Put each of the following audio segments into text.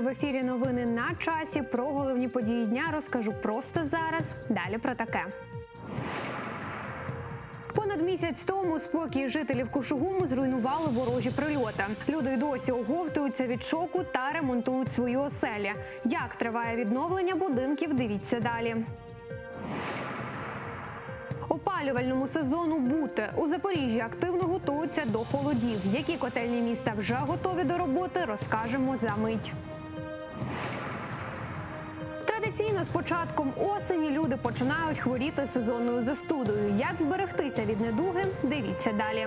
в ефірі новини на часі. Про головні події дня розкажу просто зараз. Далі про таке. Понад місяць тому спокій жителів Кушугуму зруйнували ворожі прильоти. Люди досі оговтуються від шоку та ремонтують свої оселі. Як триває відновлення будинків? Дивіться далі. Опалювальному сезону бути у Запоріжжі активно готуються до холодів. Які котельні міста вже готові до роботи, розкажемо за мить. Традиційно з початком осені люди починають хворіти сезонною застудою. Як вберегтися від недуги? Дивіться далі.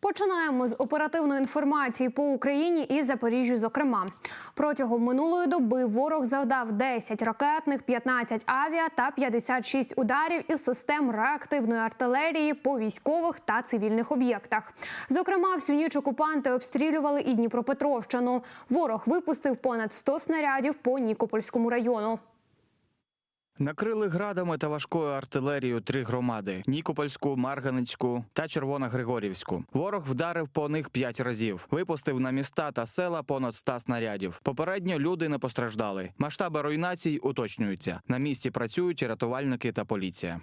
Починаємо з оперативної інформації по Україні і Запоріжжю. Зокрема, протягом минулої доби ворог завдав 10 ракетних, 15 авіа та 56 ударів із систем реактивної артилерії по військових та цивільних об'єктах. Зокрема, всю ніч окупанти обстрілювали і Дніпропетровщину. Ворог випустив понад 100 снарядів по Нікопольському району. Накрили градами та важкою артилерією три громади: Нікопольську, Марганицьку та Червоногригорівську. Ворог вдарив по них п'ять разів. Випустив на міста та села понад ста снарядів. Попередньо люди не постраждали. Масштаби руйнацій уточнюються. На місці працюють рятувальники та поліція.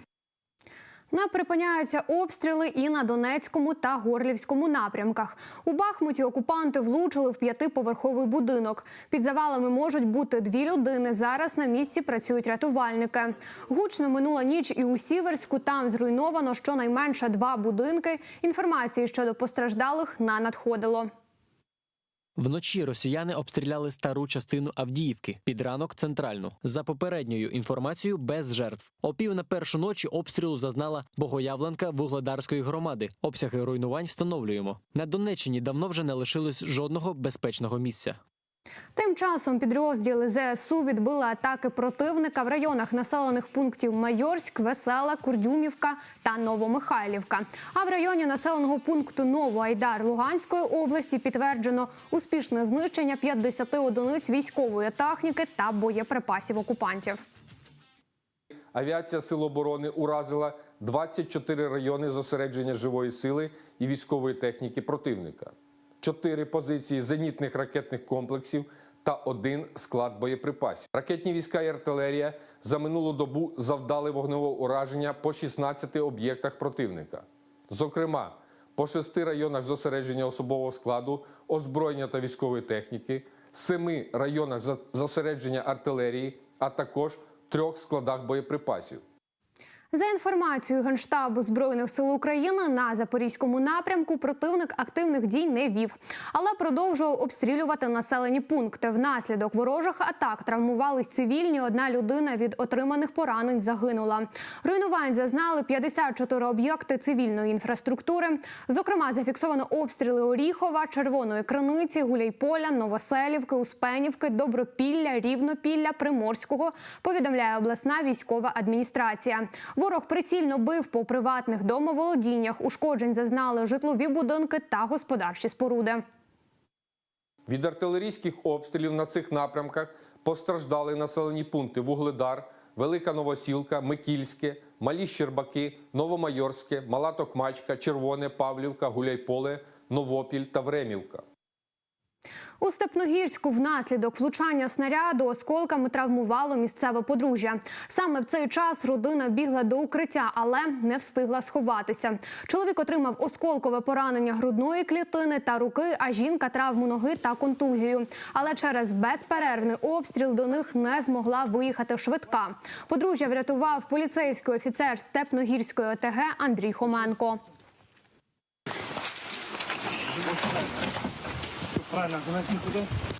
Не припиняються обстріли і на Донецькому та Горлівському напрямках. У Бахмуті окупанти влучили в п'ятиповерховий будинок. Під завалами можуть бути дві людини. Зараз на місці працюють рятувальники. Гучно минула ніч і у Сіверську. Там зруйновано щонайменше два будинки. Інформації щодо постраждалих не надходило. Вночі росіяни обстріляли стару частину Авдіївки під ранок центральну. За попередньою інформацією, без жертв. О пів на першу ночі обстрілу зазнала Богоявленка Вугледарської громади. Обсяги руйнувань встановлюємо. На Донеччині давно вже не лишилось жодного безпечного місця. Тим часом підрозділи ЗСУ відбили атаки противника в районах населених пунктів Майорськ, Весела, Курдюмівка та Новомихайлівка. А в районі населеного пункту Новоайдар Луганської області підтверджено успішне знищення 50 одиниць військової техніки та боєприпасів окупантів. Авіація Сил оборони уразила 24 райони зосередження живої сили і військової техніки противника, 4 позиції зенітних ракетних комплексів та один склад боєприпасів. Ракетні війська і артилерія за минулу добу завдали вогневого ураження по 16 об'єктах противника. Зокрема, по шести районах зосередження особового складу, озброєння та військової техніки, семи районах зосередження артилерії, а також трьох складах боєприпасів. За інформацією Генштабу Збройних сил України на запорізькому напрямку противник активних дій не вів, але продовжував обстрілювати населені пункти. Внаслідок ворожих атак травмувались цивільні. Одна людина від отриманих поранень загинула. Руйнувань зазнали 54 об'єкти цивільної інфраструктури. Зокрема, зафіксовано обстріли Оріхова, Червоної Криниці, Гуляйполя, Новоселівки, Успенівки, Добропілля, Рівнопілля, Приморського. Повідомляє обласна військова адміністрація. Ворог прицільно бив по приватних домоволодіннях. Ушкоджень зазнали житлові будинки та господарчі споруди. Від артилерійських обстрілів на цих напрямках постраждали населені пункти Вугледар, Велика Новосілка, Микільське, Малі Щербаки, Новомайорське, Мала Токмачка, Червоне, Павлівка, Гуляйполе, Новопіль та Времівка. У Степногірську внаслідок влучання снаряду осколками травмувало місцеве подружжя. Саме в цей час родина бігла до укриття, але не встигла сховатися. Чоловік отримав осколкове поранення грудної клітини та руки, а жінка травму ноги та контузію. Але через безперервний обстріл до них не змогла виїхати швидка. Подружжя врятував поліцейський офіцер Степногірської ОТГ Андрій Хоменко. 来，拿过来，递给我。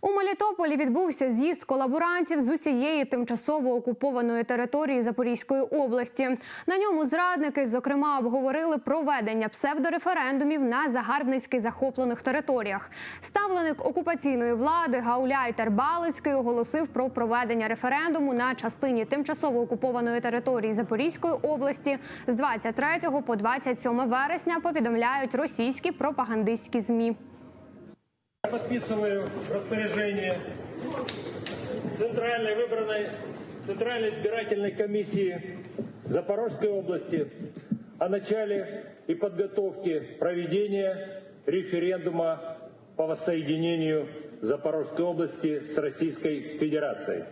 У Мелітополі відбувся з'їзд колаборантів з усієї тимчасово окупованої території Запорізької області. На ньому зрадники, зокрема, обговорили проведення псевдореферендумів на загарбницьки захоплених територіях. Ставленик окупаційної влади Гауляй Тербалицький оголосив про проведення референдуму на частині тимчасово окупованої території Запорізької області з 23 по 27 вересня. Повідомляють російські пропагандистські змі. Подписываю распоряжение Центральной выбранной Центральной избирательной комиссии Запорожской области о начале и подготовке проведения референдума по воссоединению Запорожской области с Российской Федерацией.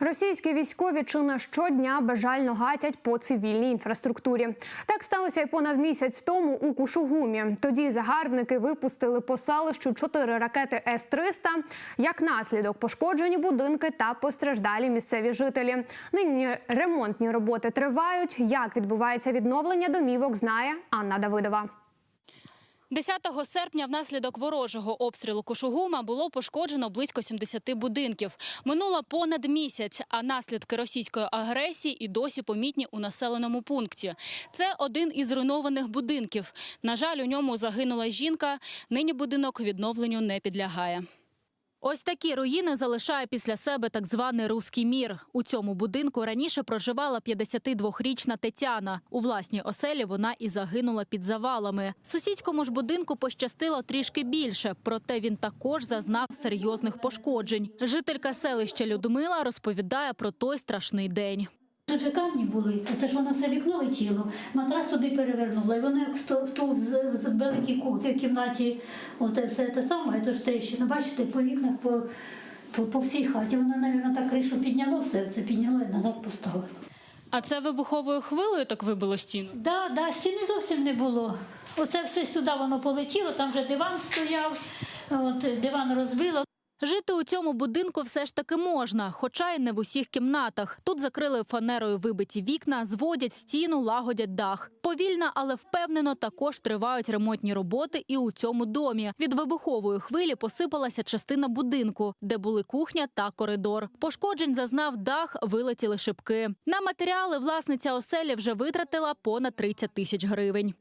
Російські військові чи не щодня безжально гатять по цивільній інфраструктурі. Так сталося й понад місяць тому у Кушугумі. Тоді загарбники випустили по селищу чотири ракети С-300. Як наслідок пошкоджені будинки та постраждалі місцеві жителі. Нині ремонтні роботи тривають. Як відбувається відновлення домівок, знає Анна Давидова. 10 серпня внаслідок ворожого обстрілу Кошугума було пошкоджено близько 70 будинків. Минуло понад місяць, а наслідки російської агресії і досі помітні у населеному пункті. Це один із руйнованих будинків. На жаль, у ньому загинула жінка. Нині будинок відновленню не підлягає. Ось такі руїни залишає після себе так званий руський мір. У цьому будинку раніше проживала 52-річна Тетяна. У власній оселі вона і загинула під завалами. Сусідському ж будинку пощастило трішки більше, проте він також зазнав серйозних пошкоджень. Жителька селища Людмила розповідає про той страшний день. Тут же камні були, це ж воно все вікно летіло, матрас туди перевернуло, і воно як в ту в великій ку- кімнаті, оте все те саме, то ж тріщина, бачите, по вікнах, по, по, по всій хаті. Воно, мабуть, так кришу підняло все, це підняло і назад поставило. А це вибуховою хвилею так вибило стіну. Да, да, стіни зовсім не було. Оце все сюди воно полетіло, там вже диван стояв, от, диван розбило. Жити у цьому будинку все ж таки можна, хоча й не в усіх кімнатах. Тут закрили фанерою вибиті вікна, зводять стіну, лагодять дах. Повільно, але впевнено, також тривають ремонтні роботи і у цьому домі. Від вибухової хвилі посипалася частина будинку, де були кухня та коридор. Пошкоджень зазнав дах, вилетіли шибки. На матеріали власниця оселі вже витратила понад 30 тисяч гривень.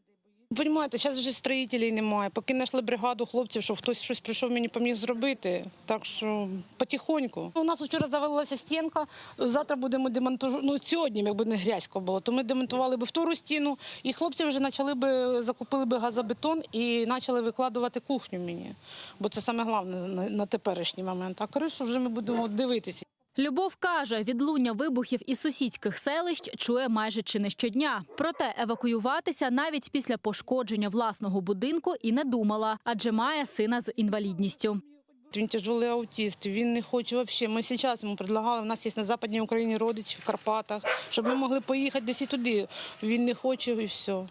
Понімаєте, зараз вже строїтелів немає. Поки знайшли бригаду хлопців, що хтось щось прийшов мені поміг зробити. Так що потихоньку. У нас вчора завалилася стінка. Завтра будемо демонтувати. Ну сьогодні, якби не грязько було, то ми демонтували би втору стіну, і хлопці вже почали би закупили би газобетон і почали викладувати кухню мені. Бо це саме головне на, теперішній момент. А кришу вже ми будемо дивитися. Любов каже, відлуння вибухів із сусідських селищ чує майже чи не щодня. Проте евакуюватися навіть після пошкодження власного будинку і не думала, адже має сина з інвалідністю. Він тяжелий аутист, він не хоче взагалі. Ми зараз йому предлагали, в нас є на Западній Україні родичі в Карпатах, щоб ми могли поїхати десь і туди. Він не хоче і все.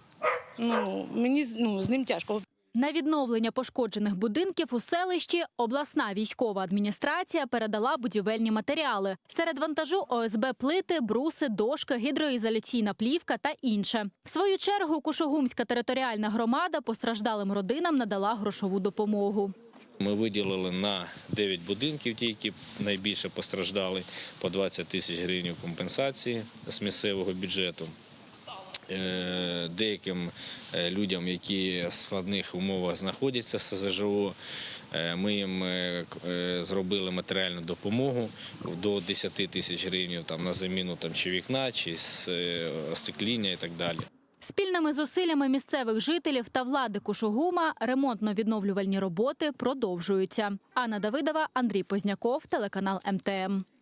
Ну, мені ну, з ним тяжко. На відновлення пошкоджених будинків у селищі обласна військова адміністрація передала будівельні матеріали. Серед вантажу ОСБ плити, бруси, дошки, гідроізоляційна плівка та інше. В свою чергу Кушугумська територіальна громада постраждалим родинам надала грошову допомогу. Ми виділили на 9 будинків, ті, які найбільше постраждали, по 20 тисяч гривень компенсації з місцевого бюджету. Е, Деяким е, людям, які в складних умовах знаходяться СЗЖО, е, ми їм зробили матеріальну допомогу до 10 тисяч гривень там, на заміну там, чи вікна, чи остекління і так далі. Спільними зусиллями місцевих жителів та влади Кушугума ремонтно-відновлювальні роботи продовжуються. Анна Давидова, Андрій Позняков, телеканал МТМ.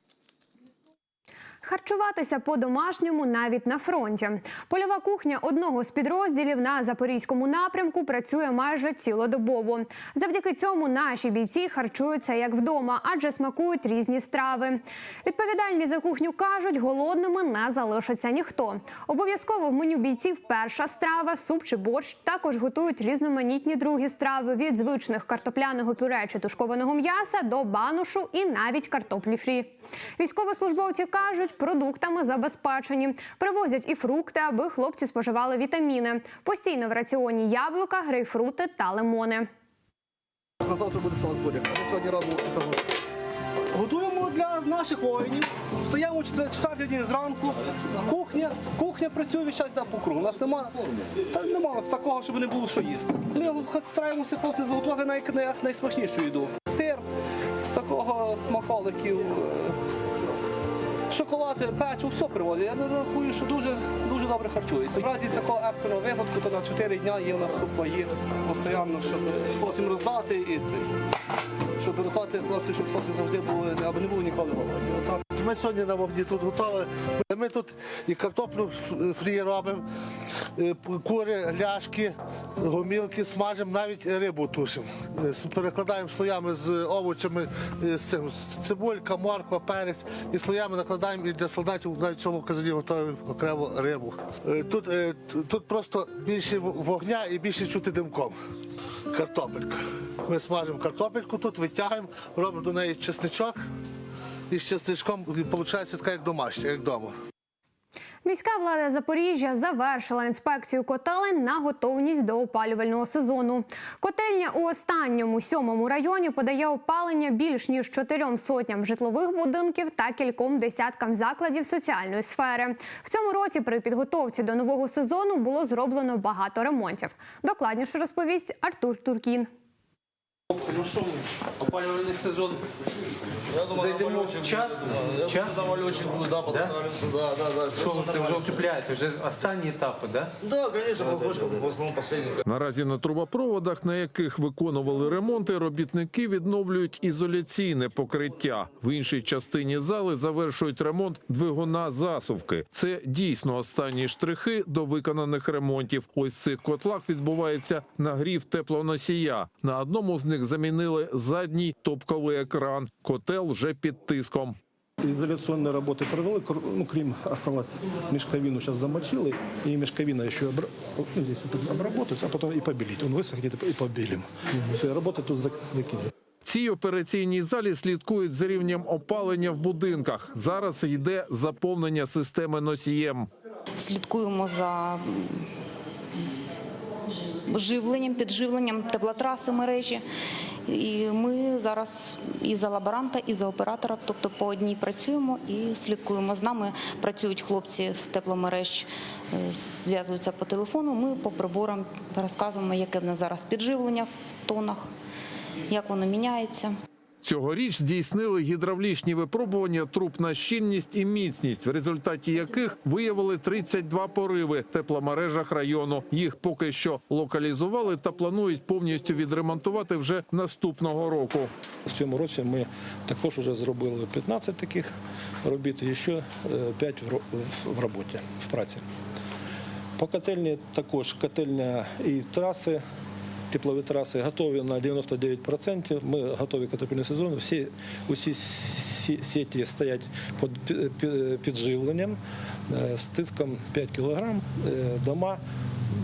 Харчуватися по-домашньому навіть на фронті. Польова кухня одного з підрозділів на запорізькому напрямку працює майже цілодобово. Завдяки цьому наші бійці харчуються як вдома, адже смакують різні страви. Відповідальні за кухню кажуть, голодними не залишиться ніхто. Обов'язково в меню бійців перша страва, суп чи борщ. Також готують різноманітні другі страви від звичних картопляного пюре чи тушкованого м'яса до баношу і навіть картоплі фрі. Військовослужбовці кажуть, продуктами забезпечені. Привозять і фрукти, аби хлопці споживали вітаміни. Постійно в раціоні яблука, грейпфрути та лимони. На завтра буде салат-буряк. Ми сьогодні робимо салат. Готуємо для наших воїнів. Стоїмо в четвер- день зранку. Кухня, кухня працює весь час йде по кругу. У нас немає та нема такого, щоб не було що їсти. Ми стараємося хлопці заготувати най, най, найсмачнішу їду. Сир з такого смаколиків. Шоколад, печиво, все привозять. Я рахую, що дуже, дуже добре харчується. В разі такого екстреного випадку, то на 4 дня є у нас сухпаї постійно, щоб потім роздати і це. Щоб рятувати хлопців, щоб хлопці завжди були, аби не було ніколи голодні. Ми сьогодні на вогні тут готові. Ми тут і картоплю фрі робимо, е, кури, ляшки, гомілки смажимо, навіть рибу тушимо. Е, Перекладаємо слоями з овочами, е, з цим з цибулька, морква, перець і слоями накладаємо і для солдатів навіть в цьому казані готуємо окремо рибу. Тут, тут просто більше вогня і більше чути димком. Картопелька. Ми смажимо картопельку тут, витягуємо, робимо до неї чесничок. І з чесничком виходить така, як домашня, як вдома. Міська влада Запоріжжя завершила інспекцію котелень на готовність до опалювального сезону. Котельня у останньому сьомому районі подає опалення більш ніж чотирьом сотням житлових будинків та кільком десяткам закладів соціальної сфери. В цьому році при підготовці до нового сезону було зроблено багато ремонтів. Докладніше розповість Артур Туркін. Хлопці, ну що ми? Опалювальний сезон. Зайдемо в час. Час замальочок буде, да, да? Да, да, да. Що ви це вже утепляєте? Вже останні етапи, да? Да, конечно, в основному последний. Наразі на трубопроводах, на яких виконували ремонти, робітники відновлюють ізоляційне покриття. В іншій частині зали завершують ремонт двигуна засувки. Це дійсно останні штрихи до виконаних ремонтів. Ось в цих котлах відбувається нагрів теплоносія. На одному з них замінили задній топковий екран. Котел вже під тиском. Изоляционные работы провели, кр- ну, Крим осталось, мешковину сейчас замочили, и мешковина еще обра- ну, здесь вот обработать, а потом и побелить. Он высохнет и побелим. Все, и работа тут зак- закинет. В цій операційній залі слідкують за рівнем опалення в будинках. Зараз йде заповнення системи носієм. слідкуємо за м, живленням, підживленням теплотраси мережі. І ми зараз і за лаборанта, і за оператора, тобто по одній працюємо і слідкуємо. З нами працюють хлопці з тепломереж, е, зв'язуються по телефону. Ми по приборам розказуємо, яке в нас зараз підживлення в тонах, як воно міняється. Цьогоріч здійснили гідравлічні випробування труб на щільність і міцність, в результаті яких виявили 32 пориви в тепломережах району. Їх поки що локалізували та планують повністю відремонтувати вже наступного року. В цьому році ми також вже зробили 15 таких робіт, і ще 5 в, ро- в- в роботі, в праці. По котельні також котельня і траси, теплові траси готові на 99%. Ми готові к отопільному сезону. Всі, усі сі- сіті стоять під пі- пі- підживленням е, з тиском 5 кг. Дома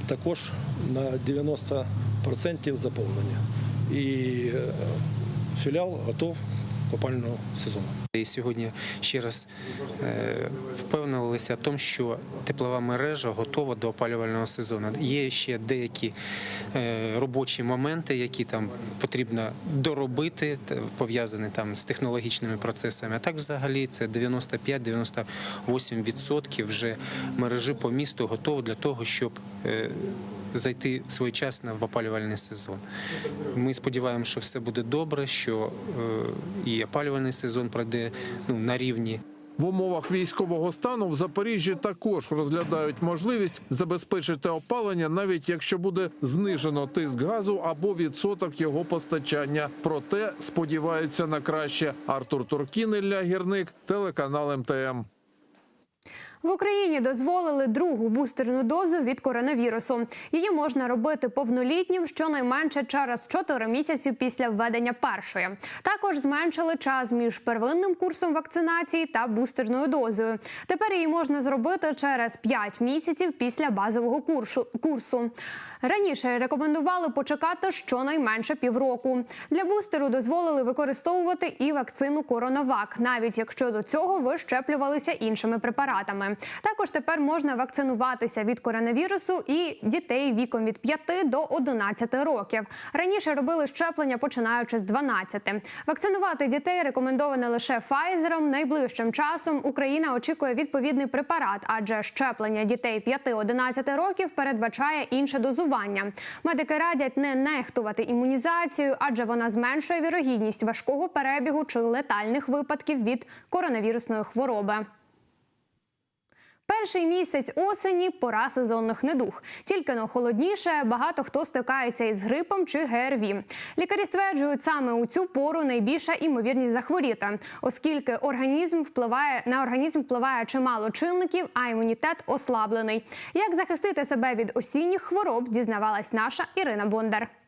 також на 90% заповнені. І е, філіал готов к опальному сезону. І сьогодні ще раз е, впевнилися в тому, що теплова мережа готова до опалювального сезону. Є ще деякі е, робочі моменти, які там потрібно доробити, пов'язані там з технологічними процесами. А так, взагалі, це 95-98% вже мережі по місту готово для того, щоб е, зайти своєчасно в опалювальний сезон. Ми сподіваємося, що все буде добре, що е, і опалювальний сезон пройде ну, на рівні В умовах військового стану в Запоріжжі також розглядають можливість забезпечити опалення, навіть якщо буде знижено тиск газу або відсоток його постачання. Проте сподіваються на краще. Артур Туркін, Ілля Гірник, телеканал МТМ. В Україні дозволили другу бустерну дозу від коронавірусу. Її можна робити повнолітнім щонайменше через 4 місяці після введення першої. Також зменшили час між первинним курсом вакцинації та бустерною дозою. Тепер її можна зробити через 5 місяців після базового курсу. Раніше рекомендували почекати щонайменше півроку. Для бустеру дозволили використовувати і вакцину Коронавак, навіть якщо до цього ви щеплювалися іншими препаратами. Також тепер можна вакцинуватися від коронавірусу і дітей віком від 5 до 11 років. Раніше робили щеплення починаючи з 12. Вакцинувати дітей рекомендовано лише Pfizer. Найближчим часом Україна очікує відповідний препарат, адже щеплення дітей 5-11 років передбачає інше дозування. Медики радять не нехтувати імунізацією, адже вона зменшує вірогідність важкого перебігу чи летальних випадків від коронавірусної хвороби. Перший місяць осені пора сезонних недуг. Тільки но холодніше, багато хто стикається із грипом чи ГРВІ. Лікарі стверджують, саме у цю пору найбільша імовірність захворіти, оскільки організм впливає на організм впливає чимало чинників, а імунітет ослаблений. Як захистити себе від осінніх хвороб, дізнавалась наша Ірина Бондар.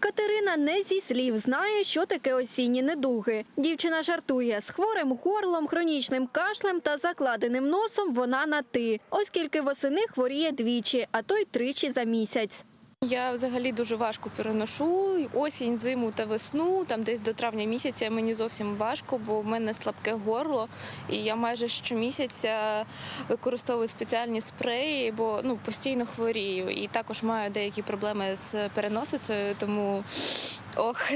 Катерина не зі слів знає, що таке осінні недуги. Дівчина жартує з хворим горлом, хронічним кашлем та закладеним носом вона на ти, оскільки восени хворіє двічі, а то й тричі за місяць. Я взагалі дуже важко переношу осінь, зиму та весну. Там десь до травня місяця мені зовсім важко, бо в мене слабке горло, і я майже щомісяця використовую спеціальні спреї, бо ну постійно хворію. І також маю деякі проблеми з переносицею, тому ох.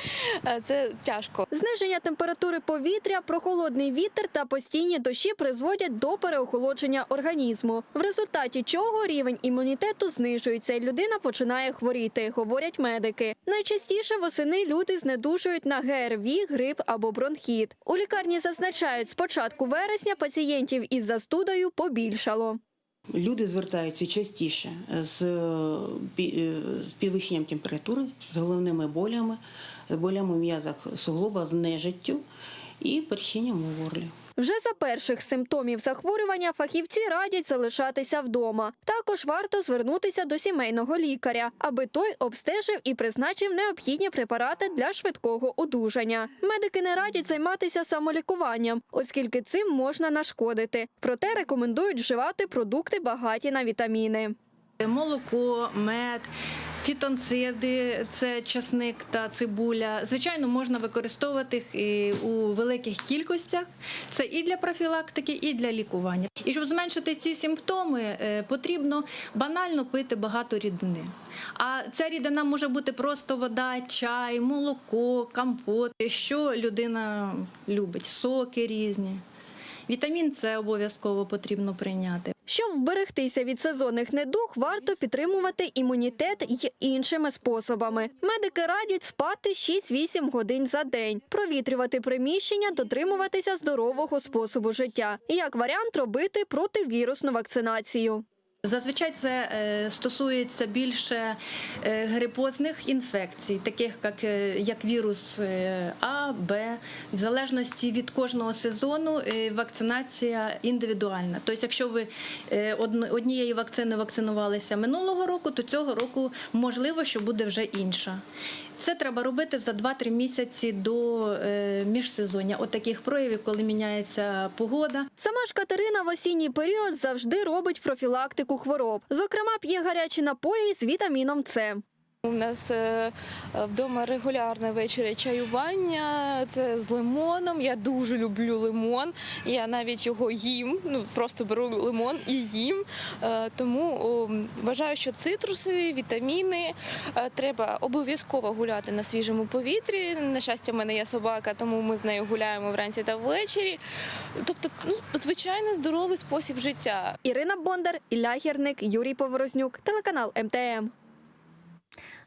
Це тяжко. Зниження температури повітря, прохолодний вітер та постійні дощі призводять до переохолодження організму, в результаті чого рівень імунітету знижується і людина починає хворіти, говорять медики. Найчастіше восени люди знедужують на ГРВІ, грип або бронхіт. У лікарні зазначають, з початку вересня пацієнтів із застудою побільшало. Люди звертаються частіше з підвищенням температури, з головними болями, з болями в м'язах суглоба, з нежиттю і першінням у горлі. Вже за перших симптомів захворювання фахівці радять залишатися вдома. Також варто звернутися до сімейного лікаря, аби той обстежив і призначив необхідні препарати для швидкого одужання. Медики не радять займатися самолікуванням, оскільки цим можна нашкодити. Проте рекомендують вживати продукти багаті на вітаміни. Молоко, мед, фітонциди це часник та цибуля. Звичайно, можна використовувати їх у великих кількостях. Це і для профілактики, і для лікування. І щоб зменшити ці симптоми, е, потрібно банально пити багато рідини. А ця рідина може бути просто вода, чай, молоко, компот, що людина любить, соки різні. Вітамін С обов'язково потрібно прийняти. Щоб вберегтися від сезонних недуг, варто підтримувати імунітет й іншими способами. Медики радять спати 6-8 годин за день, провітрювати приміщення, дотримуватися здорового способу життя. Як варіант робити противірусну вакцинацію. Зазвичай це е, стосується більше е, грипозних інфекцій, таких як, е, вірус А, Б. В залежності від кожного сезону вакцинація індивідуальна. Тобто, якщо ви однією вакциною вакцинувалися минулого року, то цього року можливо, що буде вже інша. Це треба робити за 2-3 місяці до е, міжсезоння. От таких проявів, коли міняється погода. Сама ж Катерина в осінній період завжди робить профілактику хвороб. Зокрема, п'є гарячі напої з вітаміном С. У нас е, вдома регулярне ввечері чаювання. Це з лимоном. Я дуже люблю лимон. Я навіть його їм. Ну просто беру лимон і їм. Е, Тому вважаю, що цитрусові, вітаміни е, треба обов'язково гуляти на свіжому повітрі. На щастя, в мене є собака, тому ми з нею гуляємо вранці та ввечері. Тобто, ну звичайно, здоровий спосіб життя. Ірина Бондар, Ілля Гірник, Юрій Поворознюк, телеканал МТМ.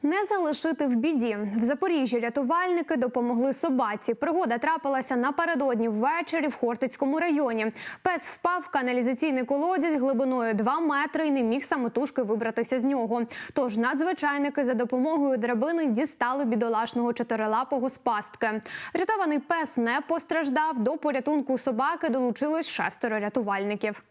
Не залишити в біді в Запоріжжі. Рятувальники допомогли собаці. Пригода трапилася напередодні ввечері в Хортицькому районі. Пес впав в каналізаційний колодязь глибиною 2 метри і не міг самотужки вибратися з нього. Тож надзвичайники за допомогою драбини дістали бідолашного чотирилапого з пастки. Врятований пес не постраждав. До порятунку собаки долучилось шестеро рятувальників.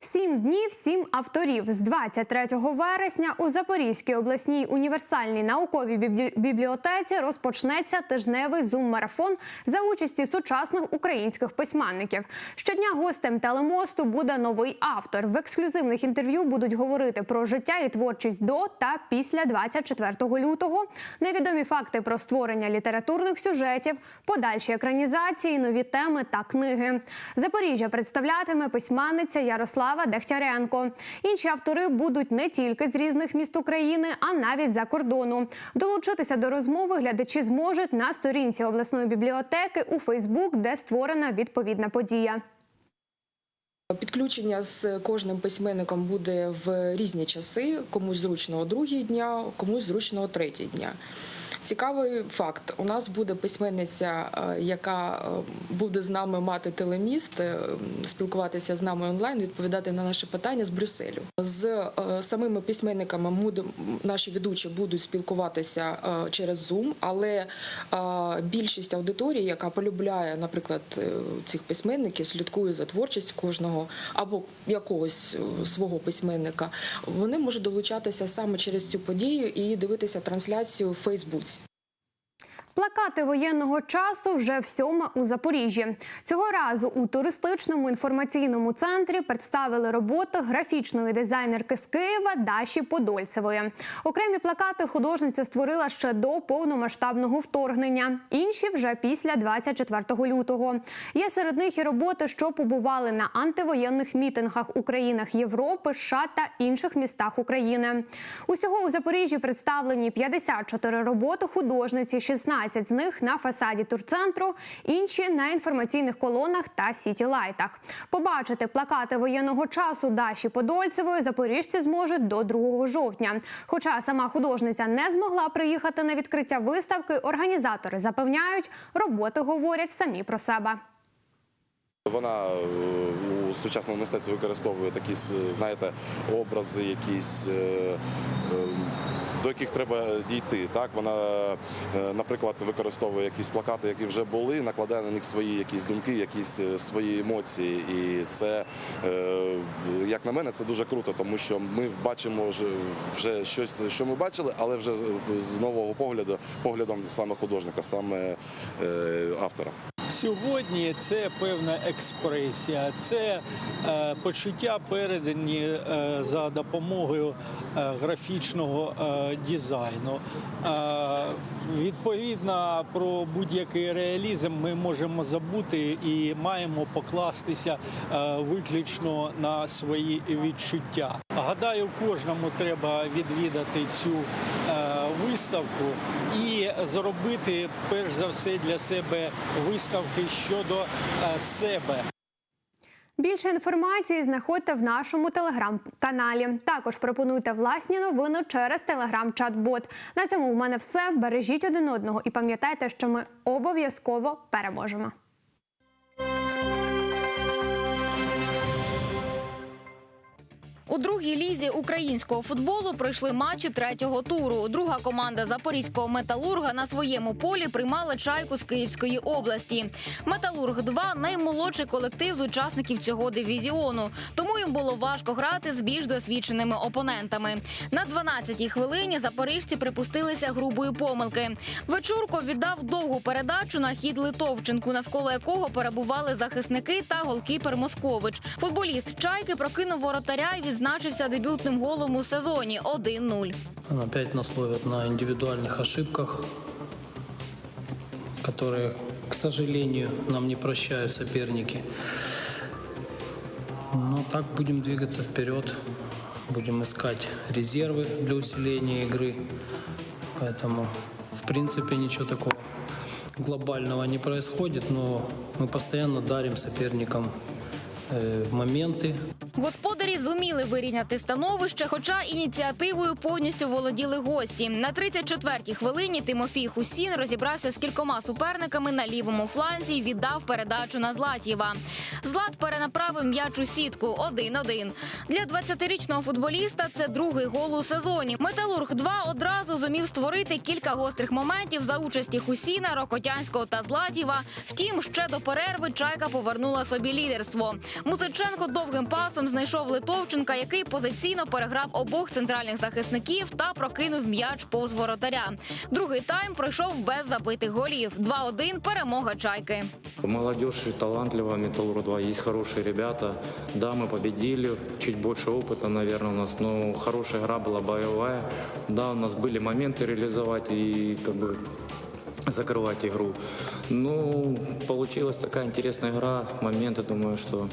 Сім днів, сім авторів з 23 вересня у Запорізькій обласній універсальній науковій бібліотеці розпочнеться тижневий зум-марафон за участі сучасних українських письменників. Щодня гостем телемосту буде новий автор. В ексклюзивних інтерв'ю будуть говорити про життя і творчість до та після 24 лютого, невідомі факти про створення літературних сюжетів, подальші екранізації, нові теми та книги. Запоріжжя представлятиме письменниця Ярослава Дегтяренко. Інші автори будуть не тільки з різних міст України, а навіть за кордону. Долучитися до розмови глядачі зможуть на сторінці обласної бібліотеки у Фейсбук, де створена відповідна подія. Підключення з кожним письменником буде в різні часи. Комусь зручно о другій дня, комусь зручно о третій дня. Цікавий факт: у нас буде письменниця, е, яка е, буде з нами мати телеміст, е, спілкуватися з нами онлайн, відповідати на наші питання з Брюсселю. З самими письменниками наші ведучі будуть спілкуватися через Zoom, але більшість аудиторії, яка полюбляє, наприклад, цих письменників, слідкує за творчістю кожного або якогось свого письменника, вони можуть долучатися саме через цю подію і дивитися трансляцію в Фейсбуці. Плакати воєнного часу вже всьоме у Запоріжжі. Цього разу у туристичному інформаційному центрі представили роботи графічної дизайнерки з Києва Даші Подольцевої. Окремі плакати художниця створила ще до повномасштабного вторгнення. Інші вже після 24 лютого. Є серед них і роботи, що побували на антивоєнних мітингах у країнах Європи, США та інших містах України. Усього у Запоріжжі представлені 54 роботи художниці, 16 з них на фасаді турцентру, інші на інформаційних колонах та сіті-лайтах. Побачити плакати воєнного часу Даші Подольцевої запоріжці зможуть до 2 жовтня. Хоча сама художниця не змогла приїхати на відкриття виставки, організатори запевняють, роботи говорять самі про себе. Вона е, у сучасному мистецтві використовує такі, знаєте, образи, якісь. До яких треба дійти, так вона, е, наприклад, використовує якісь плакати, які вже були, накладає на них свої якісь думки, якісь е, свої емоції. І це, е, як на мене, це дуже круто, тому що ми бачимо вже, щось, що ми бачили, але вже з- нового погляду, поглядом саме художника, саме автора. Сьогодні це певна експресія, це е, почуття передані е, за допомогою е, графічного е, дизайну. Е, відповідно, про будь-який реалізм ми можемо забути і маємо покластися е, виключно на свої відчуття. Гадаю, кожному треба відвідати цю е, виставку і зробити перш за все для себе виставки щодо е, себе. Більше інформації знаходьте в нашому телеграм-каналі. Також пропонуйте власні новини через телеграм-чат-бот. На цьому в мене все. Бережіть один одного і пам'ятайте, що ми обов'язково переможемо. У другій лізі українського футболу пройшли матчі третього туру. Друга команда запорізького металурга на своєму полі приймала чайку з Київської області. Металург 2 наймолодший колектив з учасників цього дивізіону, тому їм було важко грати з більш досвідченими опонентами. На 12-й хвилині запоріжці припустилися грубої помилки. Вечурко віддав довгу передачу на хід Литовченку, навколо якого перебували захисники та голкіпер Москович. Футболіст чайки прокинув воротаря і відзначився дебютним голом у сезоні 1-0. Опять нас ловят на индивидуальных ошибках, которые, к сожалению, нам не прощают соперники. Но так будем двигаться вперед, будем искать резервы для усиления игры. Поэтому, в принципе, ничего такого глобального не происходит, но мы постоянно дарим соперникам э, моменты, Господарі зуміли вирівняти становище, хоча ініціативою повністю володіли гості. На 34-й хвилині Тимофій Хусін розібрався з кількома суперниками на лівому фланзі і віддав передачу на Златєва. Злат перенаправив м'яч у сітку 1-1. Для 20-річного футболіста це другий гол у сезоні. Металург 2 одразу зумів створити кілька гострих моментів за участі Хусіна, Рокотянського та Златєва. Втім, ще до перерви чайка повернула собі лідерство. Музиченко довгим пасом знайшов Литовченка, який позиційно переграв обох центральних захисників та прокинув м'яч повз воротаря. Другий тайм пройшов без забитих голів. 2-1 – перемога чайки. Молодежь и талантливая, Металлург 2, есть хорошие ребята. Да, мы победили, чуть больше опыта, наверное, у нас, но хорошая игра была боевая. Да, у нас были моменты реализовать и как бы закрывать игру. Ну, получилась такая интересная игра, моменты, думаю, что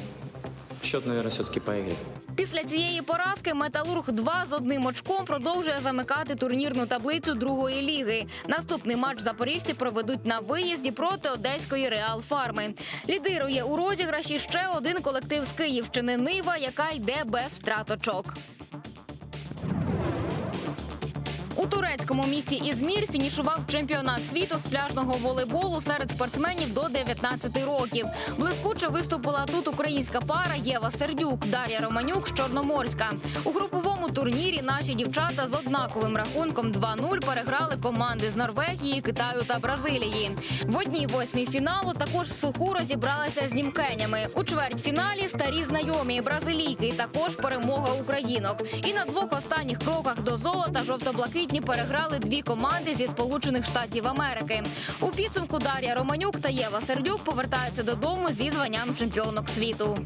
счет, наверное, все-таки по игре. Після цієї поразки Металург 2 з одним очком продовжує замикати турнірну таблицю другої ліги. Наступний матч запоріжці проведуть на виїзді проти одеської Реал Фарми. Лідирує у розіграші ще один колектив з Київщини Нива, яка йде без втрат очок. Турецькому місті Ізмір фінішував чемпіонат світу з пляжного волейболу серед спортсменів до 19 років. Блискуче виступила тут українська пара Єва Сердюк, Дар'я Романюк з Чорноморська. У груповому турнірі наші дівчата з однаковим рахунком 2-0 переграли команди з Норвегії, Китаю та Бразилії. В одній восьмій фіналу також суху розібралися з німкенями. У чвертьфіналі старі знайомі бразилійки. Також перемога українок. І на двох останніх кроках до золота жовто-блакитні переграли дві команди зі Сполучених Штатів Америки. У підсумку Дар'я Романюк та Єва Сердюк повертаються додому зі званням чемпіонок світу.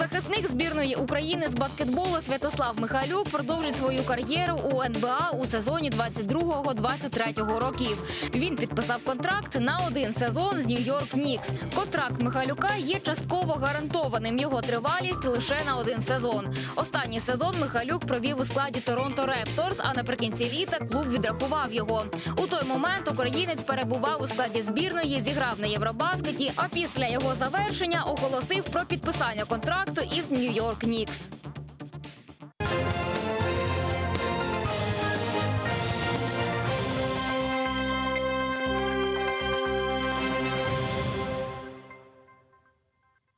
Захисник збірної України з баскетболу Святослав Михайлюк продовжить свою кар'єру у НБА у сезоні 22-23 років. Він підписав контракт на один сезон з Нью-Йорк Нікс. Контракт Михайлюка є частково гарантованим. Його тривалість лише на один сезон. Останній сезон Михайлюк провів у складі Торонто Репторс, а наприкінці літа клуб відрахував його. У той момент українець перебував у складі збірної, зіграв на Євробаскеті. А після його завершення оголосив про підписання контракту із Нью-Йорк Нікс.